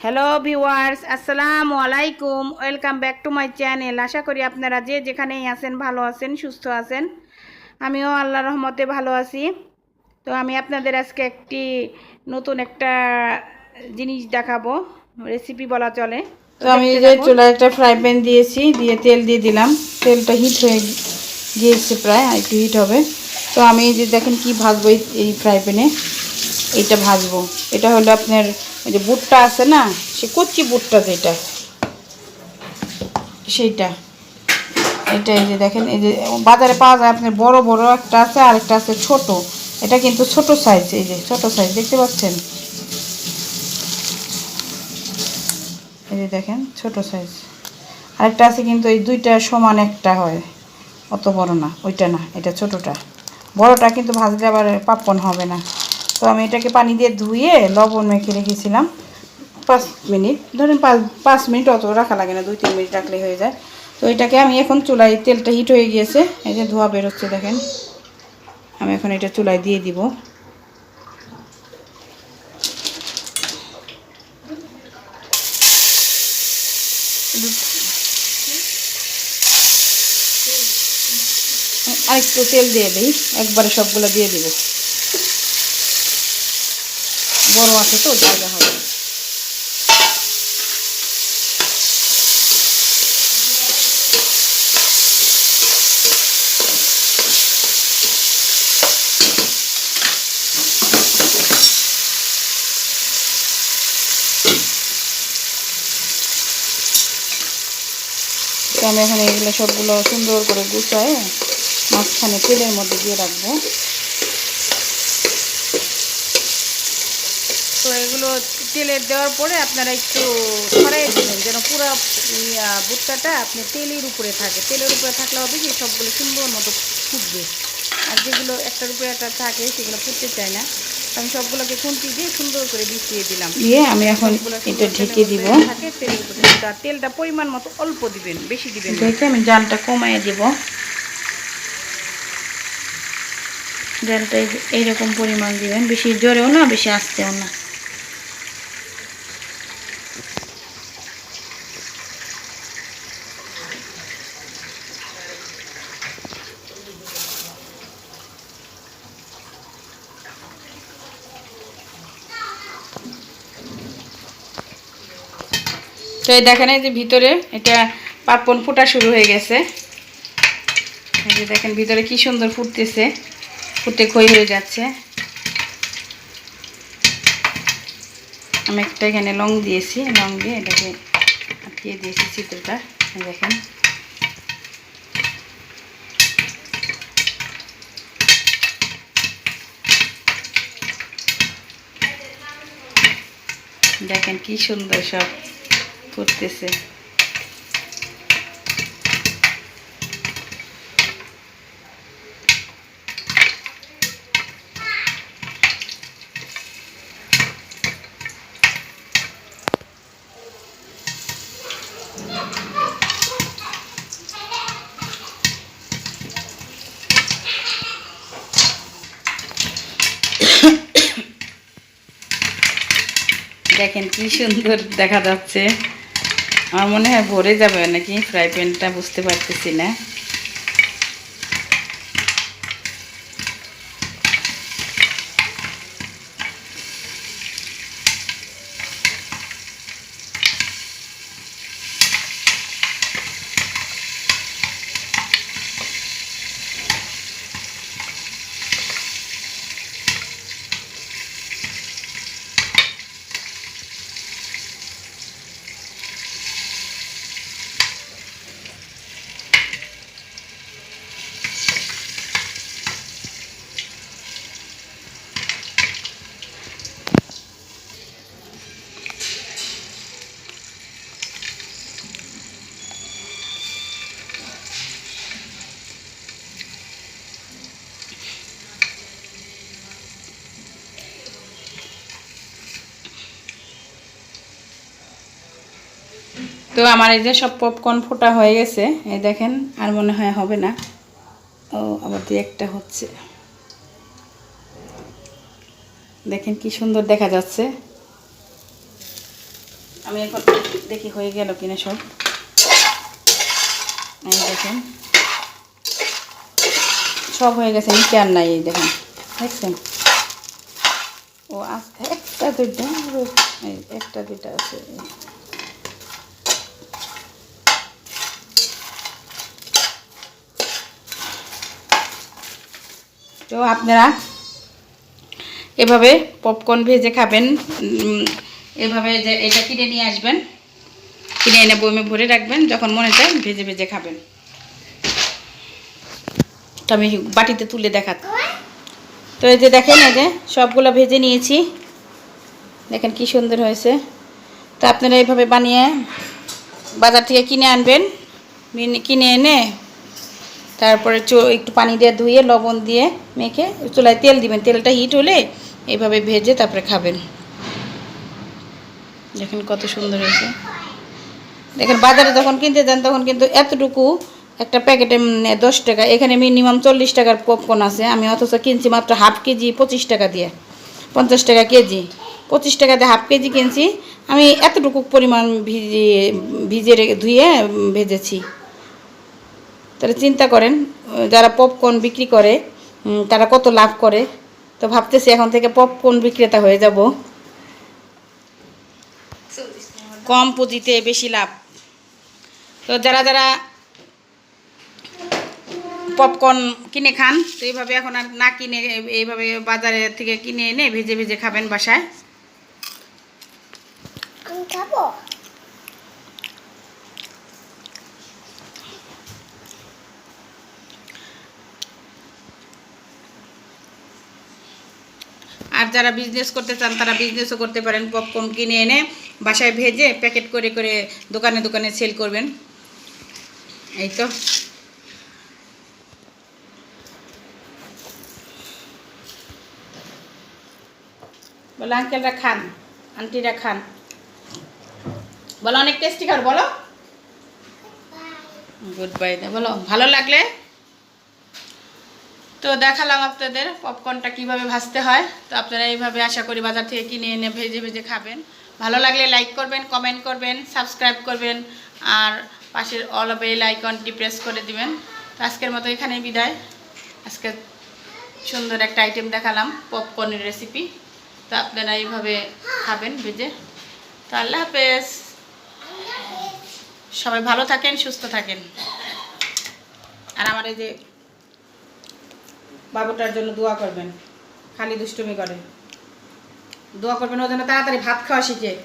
Hello viewers আসসালামু আলাইকুম welcome back to my channel আশা করি আপনারা যে যেখানেই আছেন ভালো আছেন সুস্থ আছেন। আমিও আল্লাহ রহমতে ভালো আছি। তো আমি আপনাদের আজকে একটি নতুন একটা জিনিস দেখাবো। রেসিপি বলা চলে। তো আমি যে চুলায় একটা ফ্রাই প্যান দিয়েছি দিয়ে তেল দিয়ে দিলাম। তেলটা হিট হয়ে গিয়েছে প্রায় একটু হিট হবে। তো আমি যে দেখেন কি ভাজবো এই- এই ফ্রাই প্যানে এটা ভাজবো। এটা হলো আপনার ওই যে বুটটা আছে না সে কচ্চি বুটটা যেটা, সেইটা, এটা এই যে দেখেন, এই যে বাজারে পাওয়া যায় আপনার বড় বড় একটা আছে আর একটা আছে ছোট। এটা কিন্তু ছোট সাইজ এই যে ছোট সাইজ দেখতে পাচ্ছেন? এই যে দেখেন, ছোট সাইজ আরেকটা আছে কিন্তু এই দুইটা সমান একটা হয়, অত বড় না, ওইটা না, এটা ছোটটা। বড়টা কিন্তু ভাজলে আবার পাপন হবে না। তো আমি এটাকে পানি দিয়ে ধুয়ে লবণ মেখে রেখেছিলাম। পাঁচ মিনিট। ধরেন পাঁচ পাঁচ মিনিট অত রাখা লাগে না, দুই তিন মিনিট রাখলে হয়ে যায়। তো এটাকে আমি এখন চুলায়, তেলটা হিট হয়ে গিয়েছে, এই যে ধোয়া বেরোচ্ছে দেখেন। আমি এখন এটা চুলায় দিয়ে দিব। আরেকটু তেল দিয়ে দিই, একবারে সবগুলো দিয়ে দিব। বড় আছে তো, জায়গা হবে। আমি এখন এগুলো সবগুলো সুন্দর করে গুছায় মাঝখানে তেলের মধ্যে দিয়ে রাখব। এগুলো তেলে দেওয়ার পরে আপনারা একটু ছড়াই দেবেন যেন পুরো ভুট্টাটা আপনি তেলের উপরে থাকে। তেলের উপরে থাকলে হবে কি সবগুলো সুন্দর মতো ফুটবে। আর যেগুলো একটার উপরে একটা থাকে সেগুলো ফুটতে চায় না। আমি সবগুলোকে খুন্তি দিয়ে সুন্দর করে বিছিয়ে দিলাম। দিয়ে আমি এখন এটা ঢেকে দিব। থাকে তেলের উপরে। তেলটা পরিমাণ মতো অল্প দিবেন বেশি দিবেন দেখে আমি জালটা কমায় দিব। জালটা এইরকম পরিমাণ দিবেন বেশি জোরেও না বেশি আস্তেও না। তো এই দেখেন এই যে ভিতরে এটা পাপন ফোটা শুরু হয়ে গেছে। এই যে দেখেন ভিতরে কি সুন্দর ফুটতেছে। ফুটে ক্ষয় হয়ে যাচ্ছে। আমি একটা এখানে লং দিয়েছি, লং দিয়ে এটাকে আটকিয়ে দিয়েছি চিত্রটা দেখেন। দেখেন কি সুন্দর সব। ফুটতেছে দেখেন কি সুন্দর দেখা যাচ্ছে। আমার মনে হয় ভরে যাবে নাকি? ফ্রাই প্যানটা বুঝতে পারতেছি না। তো আমার এই যে সব পপকর্ন ফোটা হয়ে গেছে, এই দেখেন, আর মনে হয় হবে না। ও, আবার দিয়ে একটা হচ্ছে। দেখেন কি সুন্দর দেখা যাচ্ছে। আমি এখন দেখি হয়ে গেল কিনা সব। এই দেখেন। সব হয়ে গেছে, নিচে আর নাই, এই দেখেন। দেখছেন? ও আস- একটা দুইটা একটা দুইটা আছে তো আপনারা এভাবে পপকর্ন ভেজে খাবেন। এভাবে যে এটা কিনে নিয়ে আসবেন। কিনে এনে বইমে ভরে রাখবেন, যখন মনে চায় ভেজে ভেজে খাবেন। তো আমি বাটিতে তুলে দেখাত তো এই যে দেখেন, এই যে সবগুলো ভেজে নিয়েছি। দেখেন কি সুন্দর হয়েছে। তো আপনারা এইভাবে বানিয়ে বাজার থেকে কিনে আনবেন। কিনে এনে তারপরে একটু পানি দিয়ে ধুয়ে, লবণ দিয়ে মেখে চুলায় তেল দিবেন। তেলটা হিট হলে এইভাবে ভেজে তারপরে খাবেন। দেখেন কত সুন্দর হয়েছে। দেখেন বাজারে যখন কিনতে যান, তখন কিন্তু এতটুকু একটা প্যাকেটে দশ টাকা, এখানে মিনিমাম চল্লিশ টাকার পপকর্ন আছে। আমি অথচ কিনছি মাত্র হাফ কেজি পঁচিশ টাকা দিয়ে। পঞ্চাশ টাকা কেজি। পঁচিশ টাকা দিয়ে হাফ কেজি কিনছি। আমি এতটুকু পরিমাণ ভিজিয়ে ভিজে রে- ধুয়ে ভেজেছি। তাহলে চিন্তা করেন, যারা পপকর্ন বিক্রি করে তারা কত লাভ করে। তো ভাবতেছি এখন থেকে পপকর্ন বিক্রেতা হয়ে যাব। কম পুঁজিতে বেশি লাভ। তো যারা যারা পপকর্ন কিনে খান, তো এইভাবে এখন আর না কিনে, এইভাবে বাজারে থেকে কিনে এনে ভেজে ভেজে খাবেন বাসায়। খাব? আর যারা বিজনেস করতে চান, তারা বিজনেসও করতে পারেন। পপকর্ন কিনে এনে বাসায় ভেজে প্যাকেট করে করে দোকানে দোকানে সেল করবেন। এই তো। বলো আঙ্কেলরা খান আন্টিরা খান। বলো, অনেক টেস্টি খার বলো। গুড বাই বলো, ভালো লাগলে? তো দেখালাম আপনাদের পপকর্নটা কীভাবে ভাজতে হয়। তো আপনারা এইভাবে আশা করি বাজার থেকে কিনে এনে ভেজে ভেজে খাবেন। ভালো লাগলে লাইক করবেন কমেন্ট করবেন সাবস্ক্রাইব করবেন, আর পাশের অল বেল আইকনটি প্রেস করে দিবেন। তো আজকের মতো এখানেই বিদায়। আজকে সুন্দর একটা আইটেম দেখালাম পপকর্নের রেসিপি তো আপনারা এইভাবে খাবেন ভেজে। তো আল্লাহ হাফেজ। সবাই ভালো থাকেন, সুস্থ থাকেন। আর আমার এই যে বাবুটার জন্য দোয়া করবেন। খালি দুষ্টুমি করে। দোয়া করবেন ও যেন তাড়াতাড়ি ভাত খাওয়া শিখে।